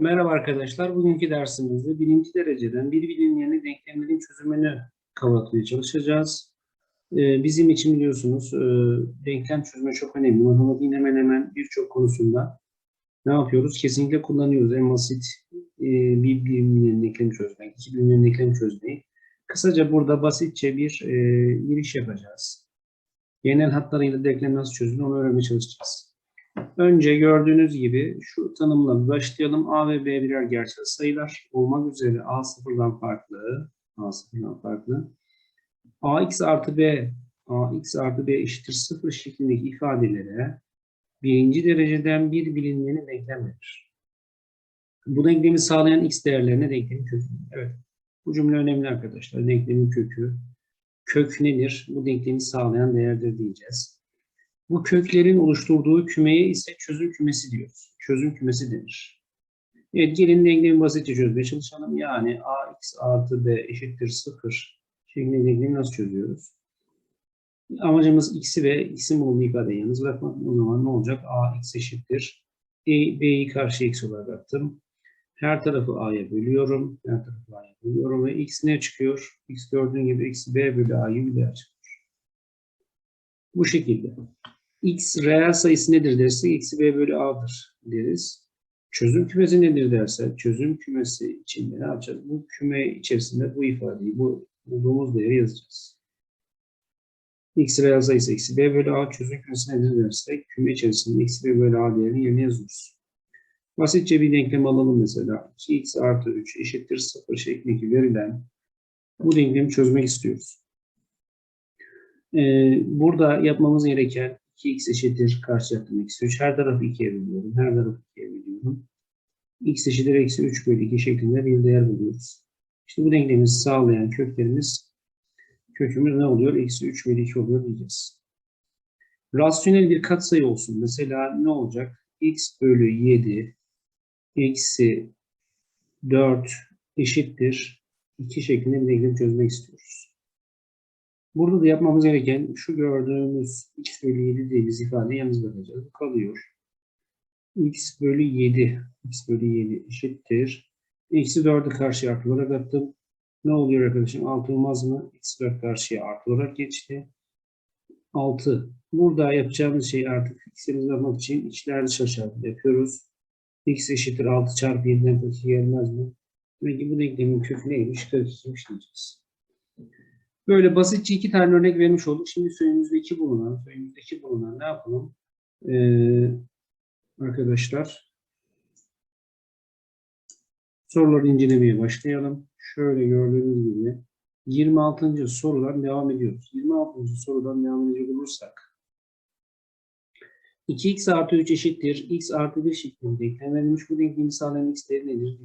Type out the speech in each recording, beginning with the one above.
Merhaba arkadaşlar. Bugünkü dersimizde birinci dereceden bir bilinmeyeni denklemlerin çözümünü kavratmaya çalışacağız. Ee, bizim için biliyorsunuz e, denklem çözümü çok önemli. Matematiğin hemen hemen birçok konusunda ne yapıyoruz? Kesinlikle kullanıyoruz. En basit e, bir bilinmeyen denklemi çözmek, iki bilinmeyen denklemi çözmeyi. Kısaca burada basitçe bir e, giriş yapacağız. Genel hatlarıyla denklem nasıl çözülür onu öğrenmeye çalışacağız. Önce gördüğünüz gibi şu tanımla başlayalım. A ve B birer gerçel sayılar olmak üzere A sıfırdan farklı. A sıfırdan farklı. AX artı B AX artı B eşittir sıfır şeklindeki ifadelere birinci dereceden bir bilinmeyeni denklem verir. Bu denklemi sağlayan x değerlerine denklemin kökü. Evet. Bu cümle önemli arkadaşlar. Denklemin kökü. Kök nedir? Bu denklemi sağlayan değerdir diyeceğiz. Bu köklerin oluşturduğu kümeye ise çözüm kümesi diyoruz. Çözüm kümesi denir. Evet gelin denklemi basitçe çözmeye çalışalım. Yani ax artı b eşittir 0 şeklinde denklemi nasıl çözüyoruz? Amacımız x'i ve x'in bulunduğu ifadeyi yalnız bırakmak. O zaman ne olacak? ax eşittir. E, b'yi karşı x olarak attım. Her tarafı a'ya bölüyorum. Her tarafı a'ya bölüyorum ve x ne çıkıyor? x gördüğün gibi eksi b bölü a'yı bir daha çıkıyor. Bu şekilde x reel sayısı nedir dersek eksi b bölü a'dır deriz. Çözüm kümesi nedir dersek çözüm kümesi içinde ne yapacağız? Bu küme içerisinde bu ifadeyi, bu bulduğumuz değeri yazacağız. x reel sayısı eksi b bölü a çözüm kümesi nedir dersek küme içerisinde eksi b bölü a değerini yerine yazıyoruz. Basitçe bir denklem alalım mesela. 2x artı 3 eşittir 0 şeklindeki verilen bu denklemi çözmek istiyoruz. Ee, burada yapmamız gereken 2x eşittir karşı yaptım eksi 3. Her tarafı 2'ye bölüyorum. Her tarafı 2'ye bölüyorum. x eşittir eksi 3 bölü 2 şeklinde bir değer buluyoruz. İşte bu denklemi sağlayan köklerimiz kökümüz ne oluyor? Eksi 3 bölü 2 oluyor diyeceğiz. Rasyonel bir katsayı olsun. Mesela ne olacak? x bölü 7 eksi 4 eşittir 2 şeklinde bir denklem çözmek istiyoruz. Burada da yapmamız gereken şu gördüğümüz x bölü 7 dediğimiz ifadeyi yalnız bırakacağız. Kalıyor. x bölü 7 x bölü 7 eşittir. Eksi 4'ü karşıya artı olarak attım. Ne oluyor arkadaşım? 6 olmaz mı? Eksi 4 karşıya artı olarak geçti. 6. Burada yapacağımız şey artık x'imizi yapmak için içler dışa çarpı yapıyoruz. x eşittir 6 çarpı 7'den 42 gelmez mi? Demek ki bu denklemin kökü neymiş? 42'ymiş diyeceğiz. Böyle basitçe iki tane örnek vermiş olduk. Şimdi sayımızdaki bulunan, sayımızdaki bulunan ne yapalım? Ee, arkadaşlar soruları incelemeye başlayalım. Şöyle gördüğünüz gibi 26. sorudan devam ediyoruz. 26. sorudan devam edecek olursak 2x artı 3 eşittir. x artı 1 şeklinde denklem verilmiş. Bu denklemi sağlayan x değeri nedir.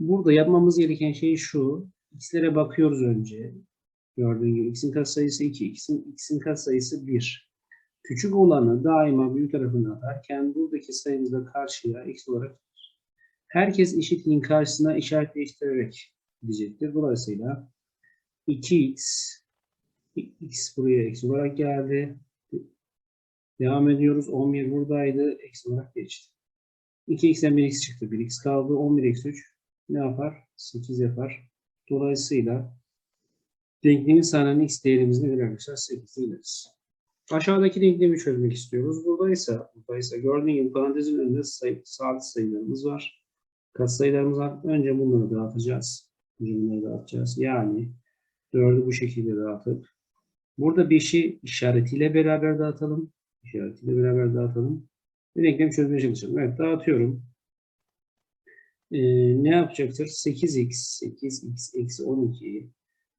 Burada yapmamız gereken şey şu. X'lere bakıyoruz önce. Gördüğün gibi x'in katsayısı 2, x'in x'in katsayısı 1. Küçük olanı daima büyük tarafına atarken buradaki sayımızda karşıya x olarak herkes eşitliğin karşısına işaret değiştirerek gidecektir. Dolayısıyla 2x x buraya x olarak geldi. Devam ediyoruz. 11 buradaydı. X olarak geçti. 2x'ten 1x çıktı. 1x kaldı. 11 eksi 3 ne yapar? 8 yapar. Dolayısıyla denklemin sağlanan x değerimiz nedir arkadaşlar? 8 biliriz. Aşağıdaki denklemi çözmek istiyoruz. Buradaysa, buradaysa gördüğün gibi parantezin önünde sayı, sabit sayılarımız var. Katsayılarımız var. Önce bunları dağıtacağız. Önce bunları dağıtacağız. Yani 4'ü bu şekilde dağıtıp burada 5'i işaretiyle beraber dağıtalım. İşaretiyle beraber dağıtalım. Bir denklemi çözmeye çalışalım. Evet dağıtıyorum. Ee, ne yapacaktır? 8x, 8x eksi 12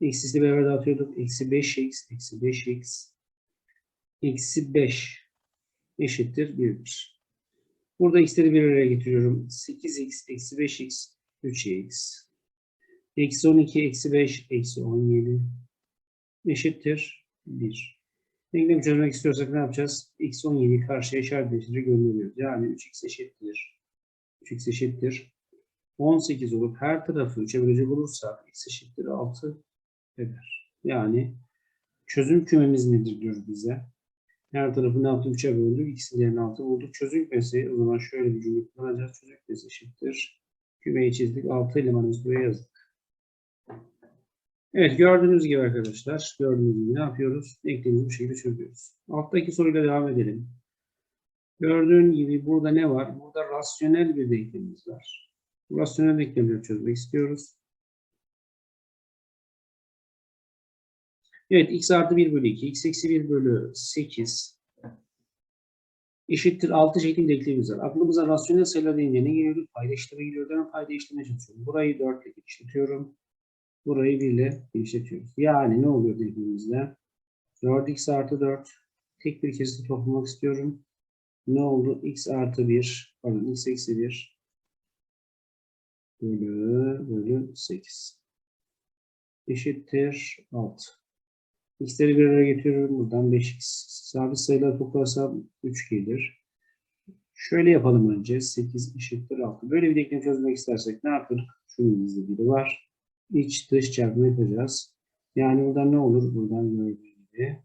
Eksisi beraber dağıtıyorduk. Eksi 5x, eksi 5x, eksi 5 eşittir 1'dir. Burada x'leri bir araya getiriyorum. 8x, eksi 5x, 3x. Eksi 12, eksi 5, eksi 17 eşittir 1. Denklemi çözmek istiyorsak ne yapacağız? x 17'yi karşıya işaret değiştirince gönderiyoruz. Yani 3x eşittir. 3x eşittir. 18 olup her tarafı 3'e bölecek olursak x eşittir 6 eder. Yani çözüm kümemiz nedir diyor bize. Her tarafı ne yaptık? 3'e böldük. X'in değerini 6 bulduk. Çözüm kümesi. O zaman şöyle bir cümle kullanacağız. Çözüm kümesi eşittir. Kümeyi çizdik. 6 elemanımızı buraya yazdık. Evet gördüğünüz gibi arkadaşlar. Gördüğünüz gibi ne yapıyoruz? Denklemimizi bu şekilde çözüyoruz. Alttaki soruyla devam edelim. Gördüğün gibi burada ne var? Burada rasyonel bir denklemimiz var. Rasyonel denklemleri çözmek istiyoruz. Evet x artı 1 bölü 2, x eksi 1 bölü 8 eşittir 6 şeklinde denklemimiz var. Aklımıza rasyonel sayılar deyince ne geliyordu? Payda işlemi geliyordu. Ben payda işlemeye çalışıyorum. Burayı 4 ile genişletiyorum. Burayı 1 ile genişletiyoruz. Yani ne oluyor denklemimizde? 4x artı 4 tek bir kesiti toplamak istiyorum. Ne oldu? x artı 1 pardon x eksi 1 bölü bölü 8 eşittir 6. X'leri bir araya getiriyorum. Buradan 5x. Sabit sayılar toplarsam 3 gelir. Şöyle yapalım önce. 8 eşittir 6. Böyle bir denklem çözmek istersek ne yaptık? Şunun bizde biri var. İç dış çarpımı yapacağız. Yani buradan ne olur? Buradan gördüğünüz gibi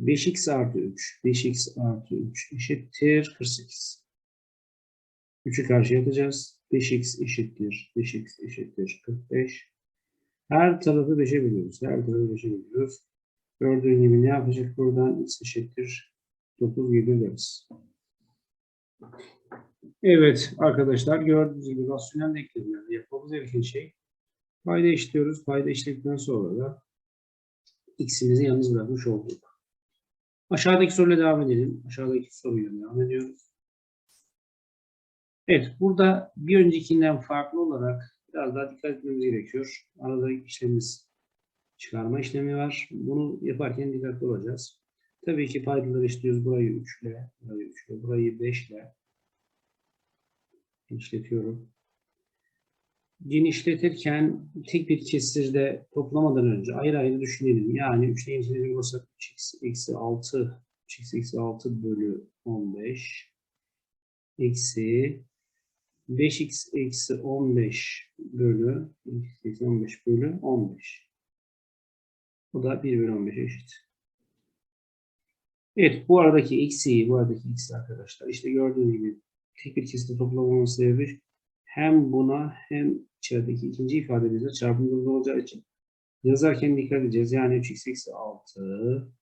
5x artı 3. 5x artı 3 eşittir 48. 3'ü karşıya atacağız. 5x eşittir. 5x eşittir 45. Her tarafı 5'e bölüyoruz. Her tarafı 5'e bölüyoruz. Gördüğün gibi ne yapacak buradan? X eşittir 9 gibi deriz. Evet arkadaşlar gördüğünüz gibi rasyonel denklemlerde yapmamız gereken şey payda işliyoruz. Payda işledikten sonra da x'imizi yalnız bırakmış olduk. Aşağıdaki soruyla devam edelim. Aşağıdaki soruyla devam ediyoruz. Evet burada bir öncekinden farklı olarak biraz daha dikkat etmemiz gerekiyor. Arada işlemimiz çıkarma işlemi var. Bunu yaparken dikkatli olacağız. Tabii ki paydaları işliyoruz. Burayı 3 ile, burayı 3 ile, burayı 5 ile genişletiyorum. Genişletirken tek bir kesirde toplamadan önce ayrı ayrı düşünelim. Yani 3 ile genişletecek olursak 3x eksi 6 3x eksi 6 bölü 15 eksi 5x eksi 15 bölü x eksi 15 bölü 15. Bu da 1 bölü 15'e eşit. Evet bu aradaki eksiği, bu aradaki eksi arkadaşlar. İşte gördüğünüz gibi tek bir kesite toplamamın sebebi hem buna hem içerideki ikinci ifademizle çarpımda olacağı için yazarken dikkat edeceğiz. Yani 3x eksi 6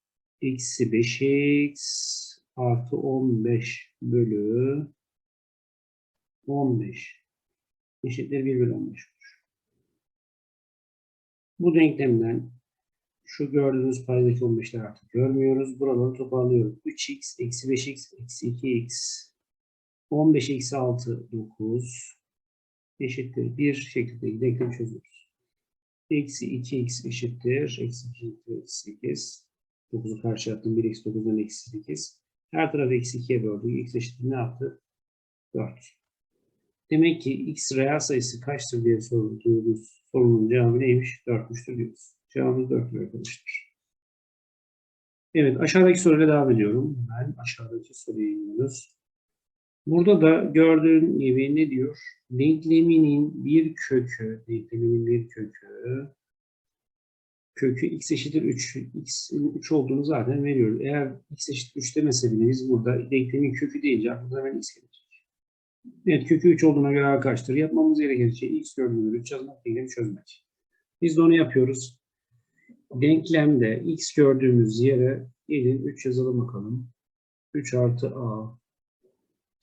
eksi 5x artı 15 bölü 15 eşittir 1 bölü 15 olur. Bu denklemden şu gördüğünüz paydaki 15'ler artık görmüyoruz. Buraları toparlıyorum. 3x eksi 5x eksi 2x 15 eksi 6 9 eşittir 1 şeklinde denklem çözüyoruz. Eksi 2x eşittir. Eksi 2 eksi 8. 9'u karşı attım. 1 eksi 9'dan eksi 8. Her tarafı eksi 2'ye böldük. x eşittir ne yaptı? 4. Demek ki x reel sayısı kaçtır diye sorduğumuz sorunun cevabı neymiş? 4'müştür diyoruz. Cevabımız 4'tür arkadaşlar. Evet aşağıdaki soruyla devam ediyorum. Hemen aşağıdaki soruyu iniyoruz. Burada da gördüğün gibi ne diyor? Denkleminin bir kökü, denkleminin bir kökü, kökü x eşittir 3. x'in 3 olduğunu zaten veriyoruz. Eğer x eşittir 3 demese bile biz burada denklemin kökü deyince aklımıza hemen x. Evet kökü 3 olduğuna göre A? Yapmamız gereken şey x gördüğünüz 3 yazmak, denklemi çözmek. Biz de onu yapıyoruz. Denklemde x gördüğümüz yere gelin 3 yazalım bakalım. 3 artı a.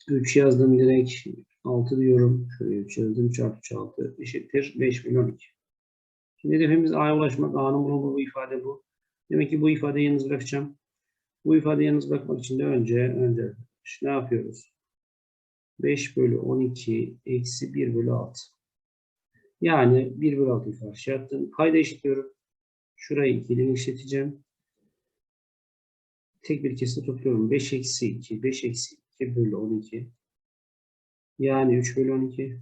3 yazdım direkt 6 diyorum. Şöyle 3 yazdım. 3 artı 3 6 eşittir 5 bölü 12. Şimdi hedefimiz a'ya ulaşmak. a'nın bulunduğu bu ifade bu. Demek ki bu ifadeyi yalnız bırakacağım. Bu ifadeyi yalnız bırakmak için de önce önce ne yapıyoruz? 5 bölü 12 eksi 1 bölü 6. Yani 1 bölü 6'yı karşıya attım. Payda eşitliyorum. Şurayı 2 ile işleteceğim. Tek bir kesite topluyorum. 5 eksi 2. 5 eksi 2 bölü 12. Yani 3 bölü 12.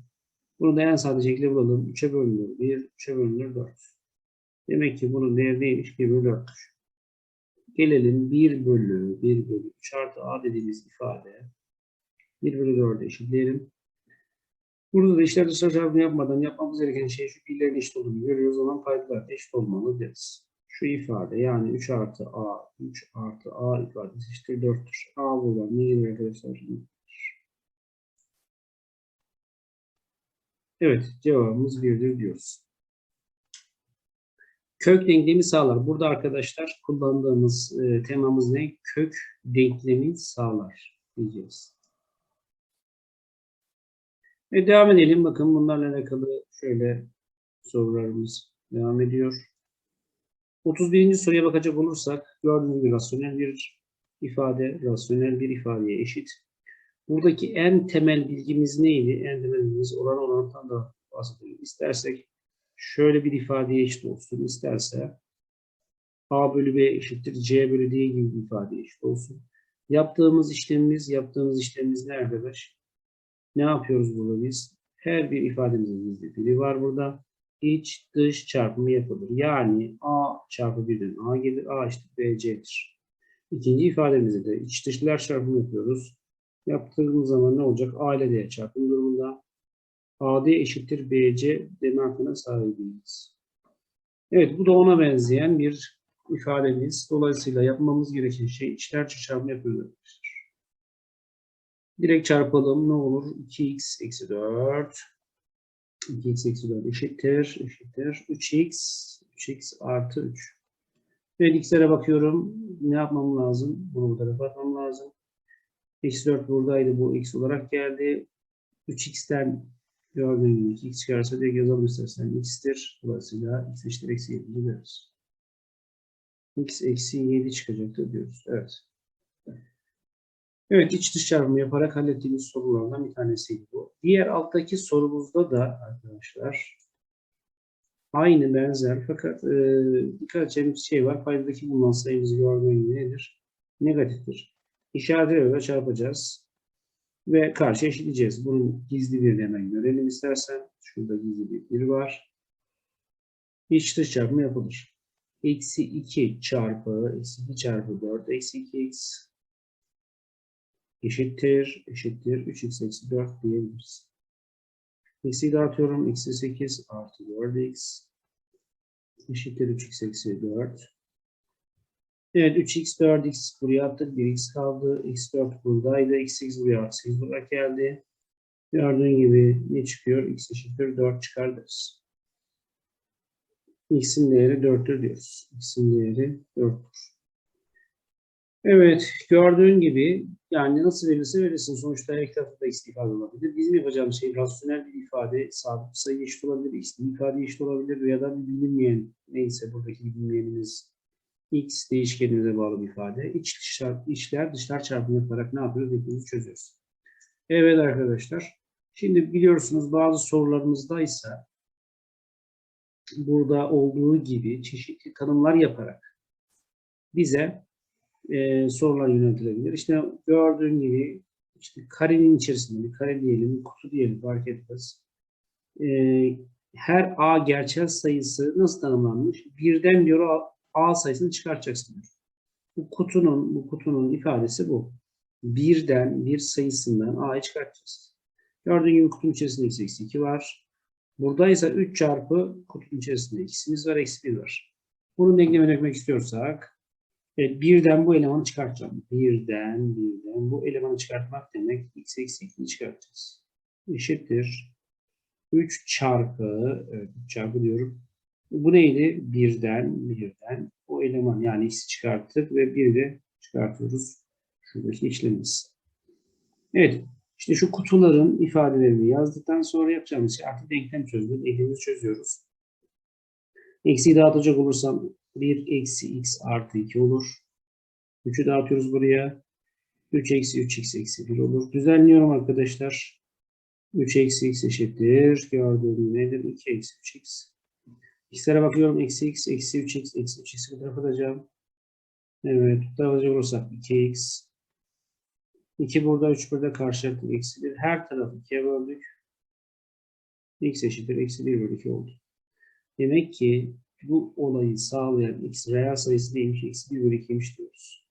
Bunu da en sade şekilde bulalım. 3'e bölünür 1. 3'e bölünür 4. Demek ki bunun değeri neymiş? 1 bölü 4'müş. Gelelim 1 bölü 1 bölü 3 artı a dediğimiz ifade. 1 bölü 4'e eşitleyelim. Burada da işler dışarı çarpımı yapmadan yapmamız gereken şey şu birlerin eşit olduğunu görüyoruz. O zaman paydalar eşit olmalı deriz. şu ifade yani 3 artı a 3 artı a ifadesi işte 4'tür. a buradan ne gelir arkadaşlar? Evet cevabımız 1'dir diyoruz. Kök denklemi sağlar. Burada arkadaşlar kullandığımız e, temamız ne? Kök denklemi sağlar diyeceğiz. Ve devam edelim. Bakın bunlarla alakalı şöyle sorularımız devam ediyor. 31. soruya bakacak olursak gördüğünüz gibi rasyonel bir ifade, rasyonel bir ifadeye eşit. Buradaki en temel bilgimiz neydi? En temel bilgimiz oran orantan da bahsedelim. İstersek şöyle bir ifadeye eşit olsun. İsterse A bölü B eşittir C bölü D gibi bir ifadeye eşit olsun. Yaptığımız işlemimiz, yaptığımız işlemimiz ne arkadaş? Ne yapıyoruz burada biz? Her bir ifademizin gizli biri var burada. İç dış çarpımı yapılır. Yani A çarpı 1'den A gelir. A eşittir BC'dir. İkinci ifademizde de iç dışlar çarpımı yapıyoruz. Yaptığımız zaman ne olacak? A ile D çarpım durumunda. AD eşittir BC deme hakkına sahibiz. Evet bu da ona benzeyen bir ifademiz. Dolayısıyla yapmamız gereken şey içler çarpımı yapıyoruz. Direkt çarpalım. Ne olur? 2x eksi 4. 2x eksi 4 eşittir. Eşittir. 3x. 3x artı 3. Evet x'lere bakıyorum. Ne yapmam lazım? Bunu bu tarafa atmam lazım. Eksi 4 buradaydı. Bu x olarak geldi. 3x'ten gördüğün gibi 2x çıkarsa direkt yazalım istersen x'tir. Dolayısıyla x eşittir eksi 7 diyoruz. x eksi 7 çıkacaktır diyoruz. Evet. Evet, iç dış çarpımı yaparak hallettiğimiz sorulardan bir tanesiydi bu. Diğer alttaki sorumuzda da arkadaşlar aynı benzer fakat e, dikkat edeceğimiz şey var. Paydadaki bulunan sayımızı gördüğün gibi nedir? Negatiftir. İşaret çarpacağız ve karşı eşitleyeceğiz. Bunun gizli bir hemen görelim istersen. Şurada gizli bir bir var. İç dış çarpımı yapılır. Eksi 2 çarpı, eksi 2 çarpı 4, eksi 2x eşittir, eşittir 3x eksi 4 diyebiliriz. X'i dağıtıyorum. Eksi 8 artı 4x eşittir 3x eksi 4. Evet 3x 4x buraya attık. 1x kaldı. x4 buradaydı. x8 buraya artı 8 olarak geldi. Gördüğün gibi ne çıkıyor? x eşittir 4 çıkardırız. x'in değeri 4'tür diyoruz. x'in değeri 4'tür. Evet, gördüğün gibi yani nasıl verirse verirsin. Sonuçta her iki tarafta da x olabilir. Bizim yapacağımız şey rasyonel bir ifade, sabit sayı eşit olabilir, x ifade eşit olabilir ya da bir bilinmeyen neyse buradaki bilinmeyenimiz x değişkenimize bağlı bir ifade. İç dışlar, içler dışlar çarpımı yaparak ne yapıyoruz? Hepimizi çözüyoruz. Evet arkadaşlar. Şimdi biliyorsunuz bazı sorularımızda ise burada olduğu gibi çeşitli tanımlar yaparak bize e, sorular yöneltilebilir. İşte gördüğün gibi işte karenin içerisinde bir kare diyelim, kutu diyelim fark etmez. E, her A gerçel sayısı nasıl tanımlanmış? Birden diyor A, A sayısını çıkartacaksın. Bu kutunun, bu kutunun ifadesi bu. Birden bir sayısından A'yı çıkartacağız. Gördüğün gibi kutunun içerisinde x eksi 2 var. Burada ise 3 çarpı kutunun içerisinde x'imiz var, eksi 1 var. Bunun denklemini dökmek istiyorsak Evet, birden bu elemanı çıkartacağım. Birden, birden. Bu elemanı çıkartmak demek x eksi 2'yi çıkartacağız. Eşittir. 3 çarpı, evet 3 çarpı diyorum. Bu neydi? Birden, birden. O eleman yani x'i çıkarttık ve 1'i de çıkartıyoruz. Şuradaki işlemimiz. Evet. İşte şu kutuların ifadelerini yazdıktan sonra yapacağımız şey artık denklem çözümü. Denklemi çözüyoruz. Eksiği dağıtacak olursam 1 eksi x artı 2 olur. 3'ü dağıtıyoruz buraya. 3 eksi 3x eksi 1 olur. Düzenliyorum arkadaşlar. 3 eksi x eşittir. Gördüğüm nedir? 2 eksi 3x. X'lere bakıyorum. Eksi x, eksi 3x, eksi 3x'i bu tarafa atacağım. Evet. Bu tarafa olursak 2x. 2 burada, 3 burada karşılıklı eksi 1. Her tarafı 2'ye böldük. x eşittir. Eksi 1 bölü 2 oldu. Demek ki bu olayı sağlayan x reel sayısı neymiş? x 1 bölü 2'ymiş diyoruz.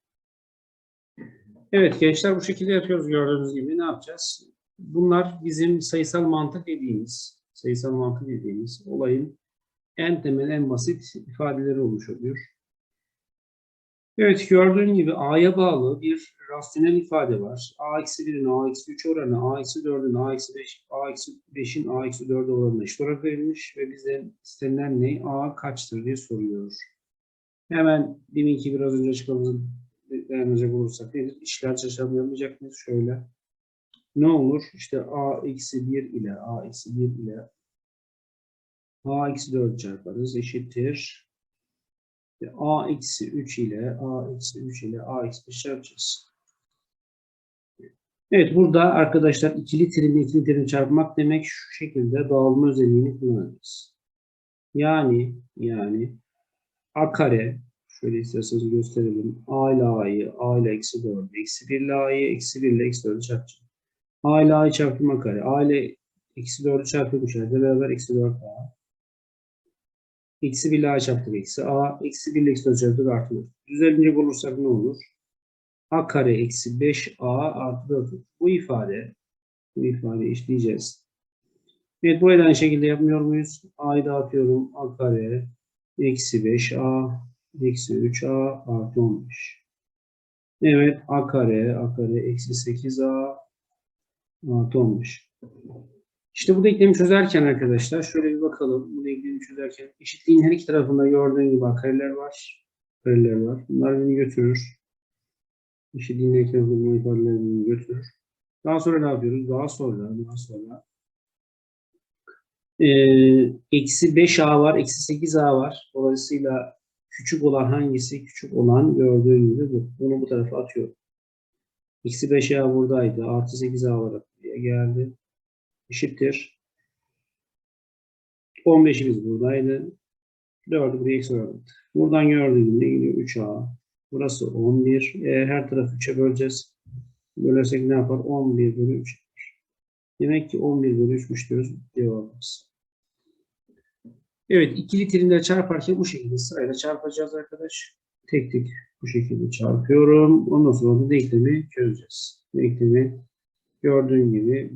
Evet gençler bu şekilde yapıyoruz gördüğünüz gibi. Ne yapacağız? Bunlar bizim sayısal mantık dediğimiz, sayısal mantık dediğimiz olayın en temel, en basit ifadeleri olmuş oluyor. Evet gördüğün gibi A'ya bağlı bir rasyonel ifade var. A eksi 1'in A eksi 3 oranı, A eksi 4'ün A eksi 5, A eksi 5'in A eksi 4 oranına eşit olarak verilmiş ve bize istenilen ne? A kaçtır diye soruyor. Hemen deminki biraz önce açıklamamızı dayanacak olursak nedir? İşler çarşamba yapmayacak mıyız? Şöyle. Ne olur? İşte A eksi 1 ile A eksi 1 ile A eksi 4 çarparız. Eşittir. Ve A eksi 3 ile A eksi 3 ile A eksi 5 yapacağız. Evet burada arkadaşlar ikili terimle ikili terim çarpmak demek şu şekilde dağılma özelliğini kullanacağız. Yani yani A kare şöyle isterseniz gösterelim. A ile A'yı A ile eksi 4 eksi 1 ile A'yı eksi 1 ile eksi 4'ü çarpacağım. A ile A'yı çarptım A kare. A ile eksi 4'ü çarpıyorum içeride beraber eksi 4 A. Eksi 1 ile A çarptık eksi A. Eksi 1 ile 4 çarptık artı 4. Düzelince bulursak ne olur? A kare eksi 5A artı 4 olur. Bu ifade bu ifade işleyeceğiz. Evet burayı da aynı şekilde yapmıyor muyuz? A'yı dağıtıyorum. A kare eksi 5A eksi 3A artı 15. Evet A kare A kare eksi 8A artı 15. İşte bu denklemi çözerken arkadaşlar şöyle bir bakalım. Bu denklemi çözerken eşitliğin her iki tarafında gördüğün gibi kareler var. Kareler var. Bunlar beni götürür. Eşitliğin her iki tarafında ifadeler beni götürür. Daha sonra ne yapıyoruz? Daha sonra daha sonra eee, eksi 5a var, eksi 8a var. Dolayısıyla küçük olan hangisi? Küçük olan gördüğün gibi bu. Bunu bu tarafa atıyorum. Eksi 5a buradaydı. Artı 8a var. Buraya geldi eşittir. 15'imiz buradaydı. 4'ü buraya eksi olarak. Buradan gördüğüm ne geliyor? 3A. Burası 11. E, her tarafı 3'e böleceğiz. Bölersek ne yapar? 11 bölü 3 yapar. Demek ki 11 bölü 3'müş diyoruz cevabımız. Evet ikili terimleri çarparken bu şekilde sırayla çarpacağız arkadaş. Tek tek bu şekilde çarpıyorum. Ondan sonra da denklemi çözeceğiz. Denklemi gördüğün gibi